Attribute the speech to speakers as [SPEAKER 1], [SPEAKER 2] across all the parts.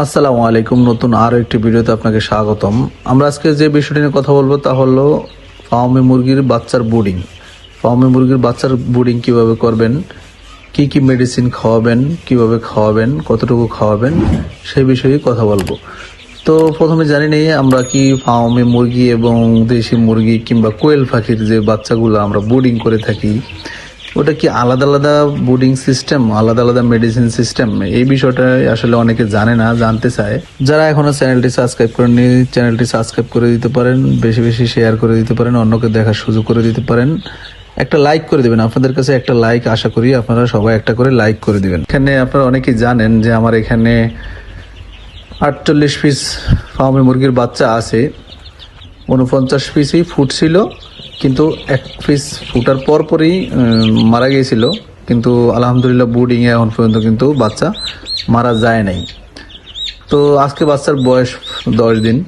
[SPEAKER 1] আসসালামু আলাইকুম। নতুন আরও একটি ভিডিওতে আপনাকে স্বাগতম। আমরা আজকে যে বিষয়টি নিয়ে কথা বলব তা হলো ফার্মে মুরগির বাচ্চার বুডিং ফার্মে মুরগির বাচ্চার বুডিং কীভাবে করবেন? কি কি মেডিসিন খাওয়াবেন? কীভাবে খাওয়াবেন? কতটুকু খাওয়াবেন? সেই বিষয়ে কথা বলব। তো প্রথমে জানি নেই আমরা কি ফার্মে মুরগি এবং দেশি মুরগি কিংবা কোয়েল পাখির যে বাচ্চাগুলো আমরা বুডিং করে থাকি ওটা কি আলাদা আলাদা বোর্ডিং সিস্টেম আলাদা আলাদা মেডিসিন সিস্টেম এই বিষয়টা আসলে অনেকে জানে না, জানতে চায়। যারা এখনও চ্যানেলটি সাবস্ক্রাইব করেননি চ্যানেলটি সাবস্ক্রাইব করে দিতে পারেন, বেশি বেশি শেয়ার করে দিতে পারেন, অন্যকে দেখার সুযোগ করে দিতে পারেন। একটা লাইক করে দিবেন। আপনাদের কাছে একটা লাইক আশা করি আপনারা সবাই একটা করে লাইক করে দিবেন। এখানে আপনারা অনেকেই জানেন যে আমার এখানে আটচল্লিশ পিস ফার্মে মুরগির বাচ্চা আছে। উনপঞ্চাশ পিসই ফুটছিল, কিন্তু এক পিস ফুটার পর পরই মারা গিয়েছিল। কিন্তু আলহামদুলিল্লাহ বুডিংয়ে এখন পর্যন্ত কিন্তু বাচ্চা মারা যায় নাই। তো আজকে বাচ্চার বয়স দশ দিন।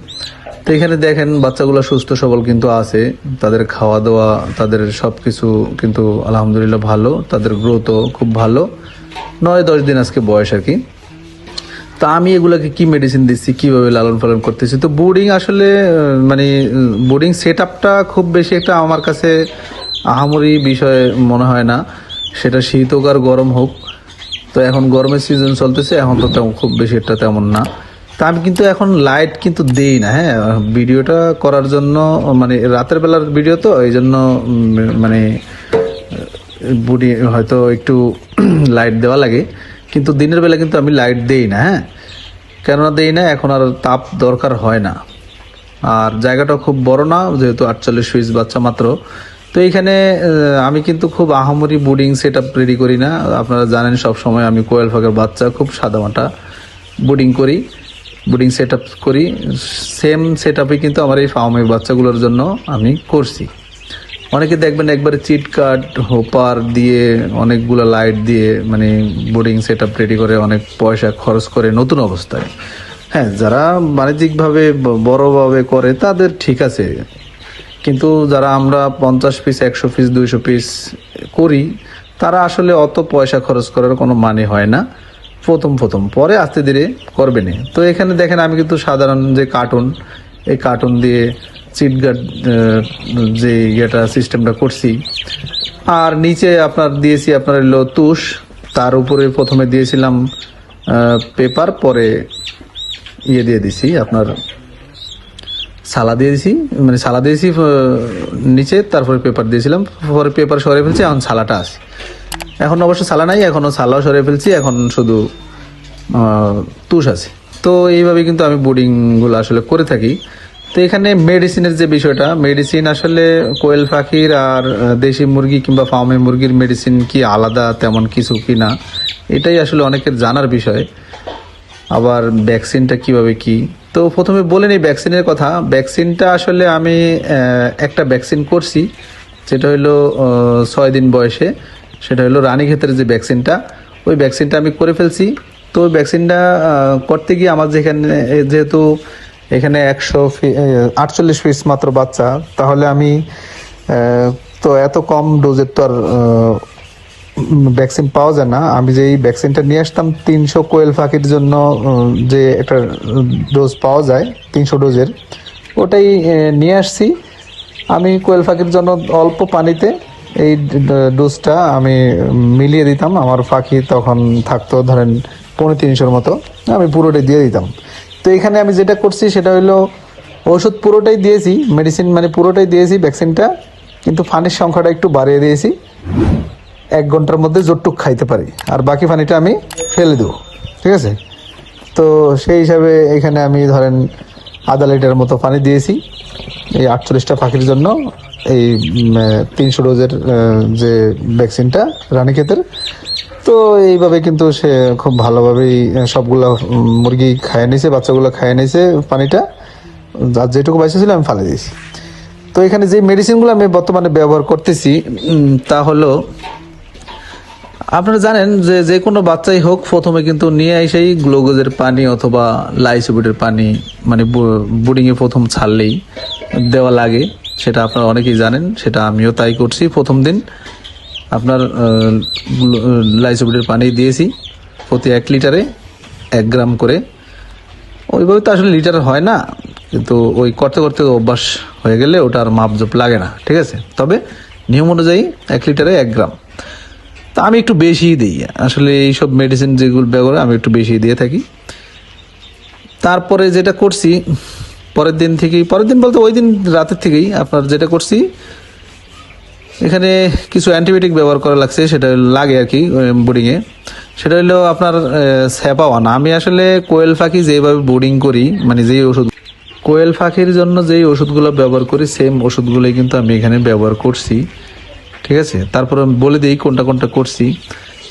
[SPEAKER 1] তো এখানে দেখেন, বাচ্চাগুলো সুস্থ সবল কিন্তু আছে। তাদের খাওয়া দাওয়া তাদের সব কিছু কিন্তু আলহামদুলিল্লাহ ভালো। তাদের গ্রোথও খুব ভালো। নয় দশ দিন আজকে বয়স আর কি। তা আমি এগুলাকে কি মেডিসিন দিচ্ছি, কীভাবে লালন পালন করতেছি? তো বোর্ডিং আসলে মানে বোর্ডিং সেট আপটা খুব বেশি একটা আমার কাছে আহামরি বিষয় মনে হয় না। সেটা শীত হোক আর গরম হোক। তো এখন গরমের সিজন চলতেছে, এখন তো তেমন, খুব বেশি একটা তেমন না। তা আমি কিন্তু এখন লাইট কিন্তু দেই না হ্যাঁ? ভিডিওটা করার জন্য মানে রাতের বেলার ভিডিও তো, এই জন্য মানে বুড়ি হয়তো একটু লাইট দেওয়া লাগে। কিন্তু দিনের বেলা কিন্তু আমি লাইট দেই না হ্যাঁ? কেননা দেই না, এখন আর তাপ দরকার হয় না। আর জায়গাটা খুব বড় না, যেহেতু আটচল্লিশ পিস বাচ্চা মাত্র। তো এইখানে আমি কিন্তু খুব আহামরি বুডিং সেট আপ রেডি করি না। আপনারা জানেন, সব সময় আমি কোয়েল ফাঁকের বাচ্চা, খুব সাদামাটা বুডিং করি বুডিং সেট আপ করি। সেম সেট আপই কিন্তু আমার এই ফার্মের বাচ্চাগুলোর জন্য আমি করছি। অনেকে দেখবেন একবারে চিট কাট, হোপার দিয়ে অনেকগুলো লাইট দিয়ে মানে বোর্ডিং সেট আপ রেডি করে অনেক পয়সা খরচ করে নতুন অবস্থায়। হ্যাঁ যারা বাণিজ্যিকভাবে বড়ভাবে করে, তাদের ঠিক আছে। কিন্তু যারা আমরা পঞ্চাশ পিস একশো পিস দুইশো পিস করি, তারা আসলে অত পয়সা খরচ করার কোনো মানে হয় না। প্রথম প্রথম। পরে আস্তে ধীরে করবে না। তো এখানে দেখেন, আমি কিন্তু সাধারণ যে কার্টুন এই কার্টুন দিয়ে চিটগার্ড যে ইয়েটা, সিস্টেমটা করছি। আর নিচে আপনার দিয়েছি আপনার হলো তুষ। তার উপরে প্রথমে দিয়েছিলাম পেপার, পরে ইয়ে দিয়ে দিছি, আপনার সালা দিয়ে দিছি মানে সালা দিয়েছি নিচে, তারপরে পেপার দিয়েছিলাম, পরে পেপার সরিয়ে ফেলছি, এখন সালাটা আছে। এখন অবশ্য সালা নাই এখনও সালাও সরিয়ে ফেলছি, এখন শুধু তুষ আছে। তো এইভাবে কিন্তু আমি বোর্ডিংগুলো আসলে করে থাকি। তো এখানে মেডিসিনের যে বিষয়টা মেডিসিন আসলে কোয়েল পাখির আর দেশি মুরগি কিংবা ফার্মে মুরগির মেডিসিন কি আলাদা, তেমন কিছু কি না? এটাই আসলে অনেকের জানার বিষয়। আবার ভ্যাকসিনটা কীভাবে কি? তো প্রথমে বলে নিই ভ্যাকসিনের কথা। ভ্যাকসিনটা আসলে আমি একটা ভ্যাকসিন করছি, যেটা হলো ছয় দিন বয়সে। সেটা হলো রানীক্ষেতের যে ভ্যাকসিনটা ওই ভ্যাকসিনটা আমি করে ফেলছি। তো ভ্যাকসিনটা করতে গিয়ে আমার যেখানে যেহেতু এখানে একশো আটচল্লিশ পিস মাত্র বাচ্চা। তাহলে আমি তো এত কম ডোজের তো আর ভ্যাকসিন পাওয়া যায় না। আমি যে এই ভ্যাকসিনটা নিয়ে আসতাম, তিনশো কোয়েল পাখির জন্য যে একটা ডোজ পাওয়া যায়, তিনশো ডোজের ওটাই নিয়ে আসছি। আমি কোয়েল পাখির জন্য অল্প পানিতে এই ডোজটা আমি মিলিয়ে দিতাম। আমার ফাঁকি তখন থাকতো, ধরেন, পৌনে তিনশোর মতো। আমি পুরোটাই দিয়ে দিতাম। তো এখানে আমি যেটা করছি সেটা হলো ওষুধ পুরোটাই দিয়েছি মেডিসিন মানে পুরোটাই দিয়েছি ভ্যাকসিনটা কিন্তু পানির সংখ্যাটা একটু বাড়িয়ে দিয়েছি। এক ঘণ্টার মধ্যে জোরটুক খাইতে পারি। আর বাকি পানিটা আমি ফেলে দেবো, ঠিক আছে? তো সেই হিসাবে এখানে আমি ধরেন আধা লিটার মতো পানি দিয়েছি, এই আটচল্লিশটা পাখির জন্য, এই তিনশো ডোজের যে ভ্যাকসিনটা রানীক্ষেতের তো এইভাবে কিন্তু সে খুব ভালোভাবেই সবগুলা মুরগি খাইয়ে নিয়েছে, বাচ্চাগুলো খাইয়ে নিয়েছে পানিটা। আর যেটুকু বাইসে আমি ফালে দিয়েছি। তো এখানে যে মেডিসিনগুলো আমি বর্তমানে ব্যবহার করতেছি তা হলো, আপনারা জানেন যে যে কোনো বাচ্চাই হোক, প্রথমে কিন্তু নিয়ে এসেই গ্লুকোজের পানি অথবা লাইসোবিটের পানি মানে বুডিংয়ে প্রথম ছাড়লেই দেওয়া লাগে। সেটা আপনারা অনেকেই জানেন, সেটা আমিও তাই করছি প্রথম দিন। আপনার লাইসোবিটের পানি দিয়েছি প্রতি এক লিটারে এক গ্রাম করে। ওইভাবে তো আসলে লিটার হয় না, কিন্তু ওই করতে করতে অভ্যাস হয়ে গেলে ওটা আর মাপ জোপ লাগে না, ঠিক আছে? তবে নিয়ম অনুযায়ী এক লিটারে এক গ্রাম। তা আমি একটু বেশি দিই, আসলে এইসব মেডিসিন যেগুলো ব্যবহার আমি একটু বেশি দিয়ে থাকি। তারপরে যেটা করছি, পরের দিন থেকেই, পরের দিন বলতে ওই দিন রাতের থেকেই আপনার যেটা করছি এখানে কিছু অ্যান্টিবায়োটিক ব্যবহার করা লাগছে, সেটা লাগে আর কি বোর্ডিংয়ে। সেটা হলো আপনার স্যাপা ওয়ান। আমি আসলে কোয়েল পাখি যেভাবে বোর্ডিং করি মানে যেই ওষুধ, কোয়েল পাখির জন্য যেই ওষুধগুলো ব্যবহার করি, সেম ওষুধগুলোই কিন্তু আমি এখানে ব্যবহার করছি। ঠিক আছে? তারপর আমি বলে দিই কোনটা কোনটা করছি।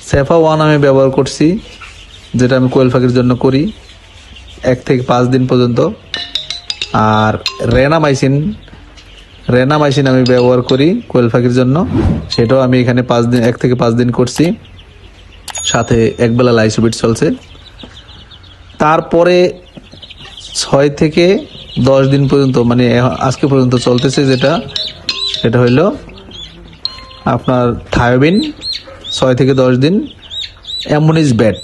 [SPEAKER 1] স্যাফা ওয়ান আমি ব্যবহার করছি, যেটা আমি কোয়েল পাখির জন্য করি, এক থেকে পাঁচ দিন পর্যন্ত। আর রেনামাইসিন রেনামাইসিন আমি ব্যবহার করি কোয়েল পাখির জন্য। সেটাও আমি এখানে পাঁচ দিন, এক থেকে পাঁচ দিন করছি। সাথে একবেলা লাইসোবিট চলছে। তারপরে ছয় থেকে দশ দিন পর্যন্ত মানে আজকে পর্যন্ত চলতেছে যেটা, সেটা হইল আপনার থায়োবিন, ছয় থেকে দশ দিন। অ্যামোনিজ ব্যাট,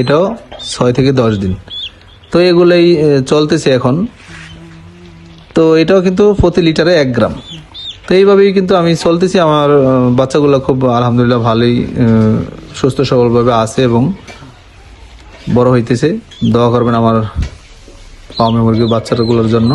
[SPEAKER 1] এটাও ছয় থেকে দশ দিন। তো এগুলোই চলতেছে এখন। তো এটাও কিন্তু প্রতি লিটারে এক গ্রাম। তো এইভাবেই কিন্তু আমি চলতেছি। আমার বাচ্চাগুলো খুব আলহামদুলিল্লাহ ভালোই সুস্থ সবলভাবে আছে এবং বড় হইতেছে। দোয়া করবেন আমার পাওয়া মুরগির বাচ্চাগুলোর জন্য।